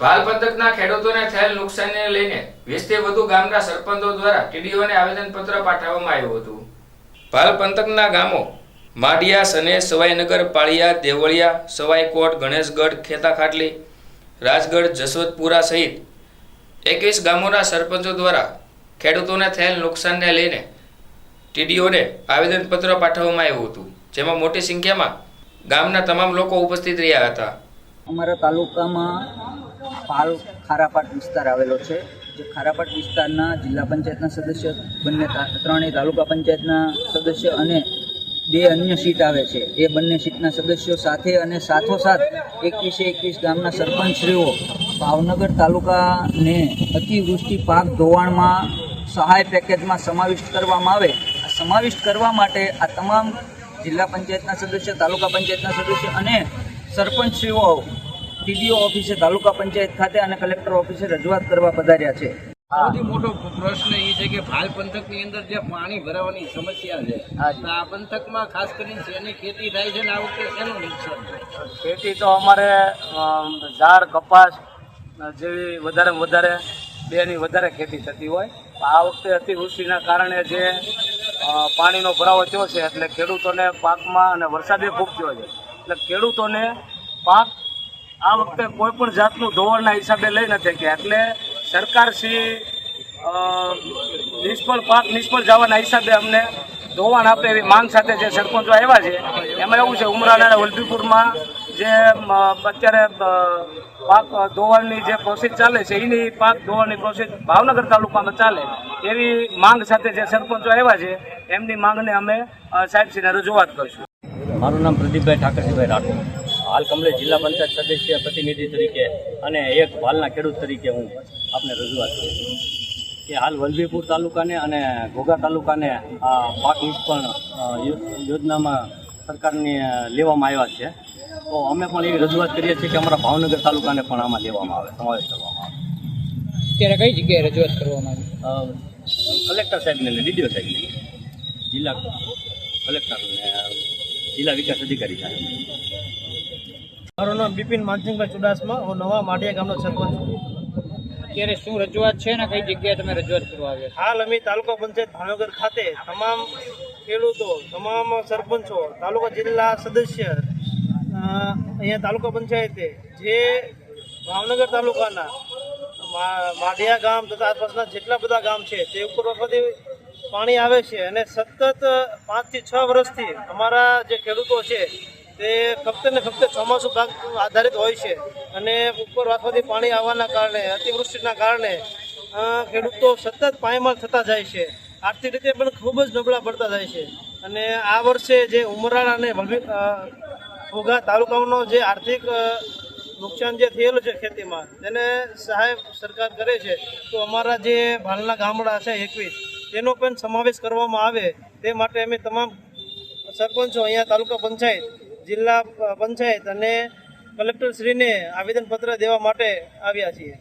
ભાલ પંથકના ખેડૂતોને થયેલ નુકસાનને લઈને વીસથી વધુ ગામના સરપંચો દ્વારા ટીડીઓને આવેદનપત્ર પાઠવવામાં આવ્યું હતું. ભાલ પંથકના ગામો માડિયા સને સવાઈનગર, પાળિયા, દેવળિયા, સવાઈકોટ, ગણેશગઢ, ખેતાખાટલી, રાજગઢ, જસવંતપુરા સહિત એકવીસ ગામોના સરપંચો દ્વારા ખેડૂતોને થયેલ નુકસાનને લઈને ટીડીઓને આવેદનપત્ર પાઠવવામાં આવ્યું હતું. જેમાં મોટી સંખ્યામાં ગામના તમામ લોકો ઉપસ્થિત રહ્યા હતા. અમારા તાલુકામાં પાલ ખારાપાટ વિસ્તાર આવેલો છે, જે ખારાપાટ વિસ્તારના જિલ્લા પંચાયતના સદસ્ય, બંને ત્રણેય તાલુકા પંચાયતના સદસ્ય અને બે અન્ય સીટ આવે છે. એ બંને સીટના સદસ્યો સાથે અને સાથોસાથ એકવીસે એકવીસ ગામના સરપંચશ્રીઓ ભાવનગર તાલુકાને અતિવૃષ્ટિ પાક ધોવાણમાં સહાય પેકેજમાં સમાવિષ્ટ કરવામાં આવે. સમાવિષ્ટ કરવા માટે આ તમામ જિલ્લા પંચાયતના સદસ્ય, તાલુકા પંચાયતના સદસ્ય અને સરપંચશ્રીઓ ટીડીઓ ઓફિસે તાલુકા પંચાયત ખાતે અને કલેક્ટર ઓફિસે રજૂઆત કરવા પધાર્યા છે. સૌથી મોટો પ્રશ્ન એ છે કે ભાલ પંથકની અંદર જે પાણી ભરાવાની સમસ્યા છે આ પંથકમાં ખાસ કરીને શેની ખેતી થાય છે ને આ વખતે શેનું નુકસાન છે? ખેતી તો અમારે ઝાડ કપાસ જેવી વધારે વધારે બેની વધારે ખેતી થતી હોય. આ વખતે અતિવૃષ્ટિના કારણે જે પાણીનો ભરાવો થયો છે એટલે ખેડૂતોને પાકમાં અને વરસાદે ખૂબ થયો છે. એટલે ખેડૂતોને પાક આ વખતે કોઈ પણ જાતનું ધોવાણના હિસાબે લઈ નથી ગયા એટલે સરકારશ્રી નિષ્ફળ પાક નિષ્ફળ જવાના હિસાબે અમને ધોવાણ આપે એવી માંગ સાથે જે સરપંચો આવ્યા છે, એમાં એવું છે, ઉમરાના વલભીપુરમાં જે અત્યારે પાક ધોવાણની જે પ્રોસેસ ચાલે છે, એની પાક ધોવાણની પ્રોસેસ ભાવનગર તાલુકામાં ચાલે એવી માંગ સાથે જે સરપંચો આવ્યા છે, એમની માંગને અમે સાહેબશ્રીને રજૂઆત કરીશું. મારું નામ પ્રદીપભાઈ ઠાકરજીભાઈ રાઠોડ. હાલ કમલેશ જિલ્લા પંચાયત સદસ્ય પ્રતિનિધિ તરીકે અને એક હાલના ખેડૂત તરીકે હું આપને રજૂઆત કરું છું કે હાલ વલભીપુર તાલુકાને અને ઘોઘા તાલુકાને આ પાક નિષ્ફળ યોજનામાં સરકારની લેવામાં આવ્યા છે. તો અમે પણ એવી રજૂઆત કરીએ છીએ કે અમારા ભાવનગર તાલુકાને પણ આમાં લેવામાં આવે સમાવેશ કરવામાં આવે. અત્યારે કઈ જગ્યાએ રજૂઆત કરવામાં આવી? કલેક્ટર સાહેબને ને ડીડીઓ સાહેબને જિલ્લા કલેક્ટરને જિલ્લા વિકાસ અધિકારી સાહેબ મારું નામ બિપિન માનસિંહભાઈ ચુડાસમા. હું નવા માઢિયા ગામનો સરપંચ છું. અત્યારે શું રજૂઆત છે ને કઈ જગ્યાએ તમે રજૂઆત કરવા આવ્યા હાલ અમે તાલુકા પંચાયત ભાવનગર ખાતે તમામ ખેડૂતો તમામ સરપંચો તાલુકા જિલ્લા સદસ્ય અહીંયા તાલુકા પંચાયતે જે ભાવનગર તાલુકાના માઢિયા ગામ તથા આસપાસના જેટલા બધા ગામ છે તે ઉપર વખતે પાણી આવે છે અને સતત પાંચથી છ વર્ષથી અમારા જે ખેડૂતો છે તે ફક્ત ને ફક્ત ચોમાસું ભાગ આધારિત હોય છે. અને ઉપર વાસવાથી પાણી આવવાના કારણે, અતિવૃષ્ટિના કારણે ખેડૂતો સતત પાયમાલ થતા જાય છે. આર્થિક રીતે પણ ખૂબ જ નબળા પડતા જાય છે. અને આ વર્ષે જે ઉમરાળ અને ઘોઘા તાલુકાનો જે આર્થિક નુકસાન જે થયેલું છે ખેતીમાં, તેને સહાય સરકાર કરે છે, તો અમારા જે ભાલના ગામડા છે એકવીસ, તેનો પણ સમાવેશ કરવામાં આવે. તે માટે અમે તમામ સરપંચો અહીંયા તાલુકા પંચાયત જિલ્લા પંચાયત અને કલેક્ટરશ્રીને આવેદનપત્ર દેવા માટે આવ્યા છીએ.